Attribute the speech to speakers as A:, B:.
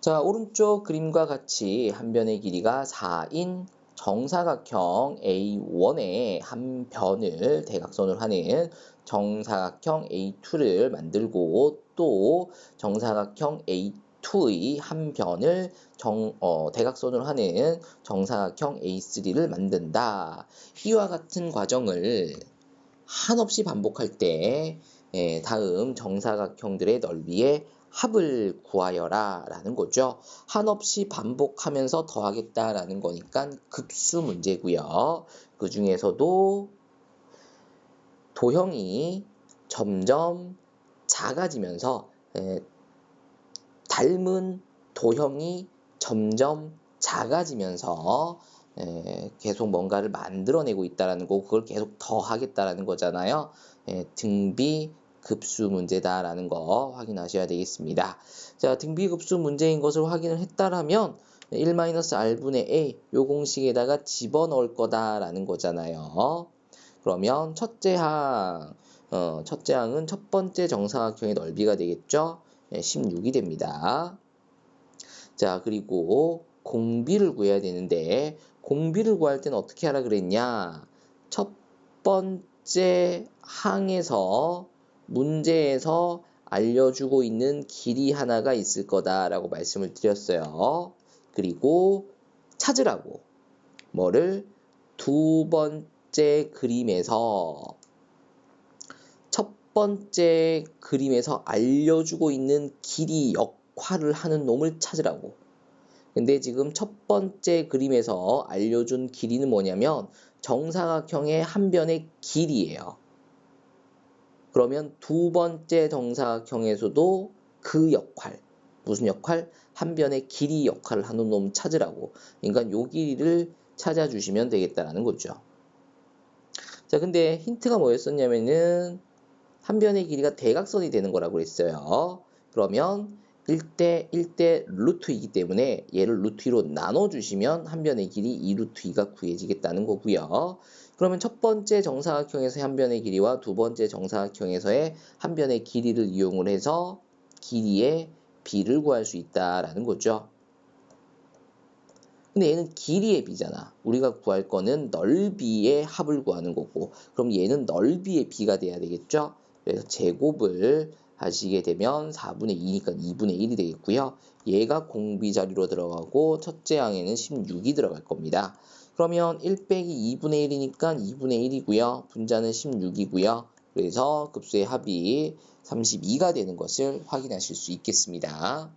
A: 자, 오른쪽 그림과 같이 한 변의 길이가 4인 정사각형 A1의 한 변을 대각선으로 하는 정사각형 A2를 만들고 또 정사각형 A2의 한 변을 정, 어, 대각선으로 하는 정사각형 A3를 만든다. 이와 같은 과정을 한없이 반복할 때 예, 다음 정사각형들의 넓이의 합을 구하여라 라는 거죠. 한없이 반복하면서 더하겠다라는 거니까 급수 문제고요. 그 중에서도 도형이 점점 작아지면서 에, 닮은 도형이 점점 작아지면서 에, 계속 뭔가를 만들어내고 있다라는 거, 그걸 계속 더하겠다라는 거잖아요. 에, 등비 급수 문제다라는 거 확인하셔야 되겠습니다. 자, 등비급수 문제인 것을 확인을 했다라면 1-r분의 a 요 공식에다가 집어넣을 거다라는 거잖아요. 그러면 첫째 항, 어, 첫째 항은 첫 번째 정사각형의 넓이가 되겠죠. 네, 16이 됩니다. 자, 그리고 공비를 구해야 되는데 공비를 구할 때는 어떻게 하라 그랬냐? 첫 번째 항에서 문제에서 알려주고 있는 길이 하나가 있을 거다라고 말씀을 드렸어요. 그리고 찾으라고. 뭐를? 두 번째 그림에서 첫 번째 그림에서 알려주고 있는 길이 역할을 하는 놈을 찾으라고. 근데 지금 첫 번째 그림에서 알려준 길이는 뭐냐면 정사각형의 한 변의 길이에요. 그러면 두 번째 정사각형에서도 그 역할, 무슨 역할? 한 변의 길이 역할을 하는 놈 찾으라고. 그러니까 요 길이를 찾아주시면 되겠다라는 거죠. 자, 근데 힌트가 뭐였었냐면은 한 변의 길이가 대각선이 되는 거라고 그랬어요. 그러면 1대 1대 루트 2이기 때문에 얘를 루트 2로 나눠주시면 한 변의 길이 2 루트 2가 구해지겠다는 거고요. 그러면 첫 번째 정사각형에서의 한 변의 길이와 두 번째 정사각형에서의 한 변의 길이를 이용을 해서 길이의 비를 구할 수 있다라는 거죠. 근데 얘는 길이의 비잖아. 우리가 구할 거는 넓이의 합을 구하는 거고 그럼 얘는 넓이의 비가 돼야 되겠죠. 그래서 제곱을 하시게 되면 4분의 2니까 2분의 1이 되겠고요. 얘가 공비 자리로 들어가고 첫째 항에는 16이 들어갈 겁니다. 그러면 1 빼기 2분의 1이니까 2분의 1이고요. 분자는 16이고요. 그래서 급수의 합이 32가 되는 것을 확인하실 수 있겠습니다.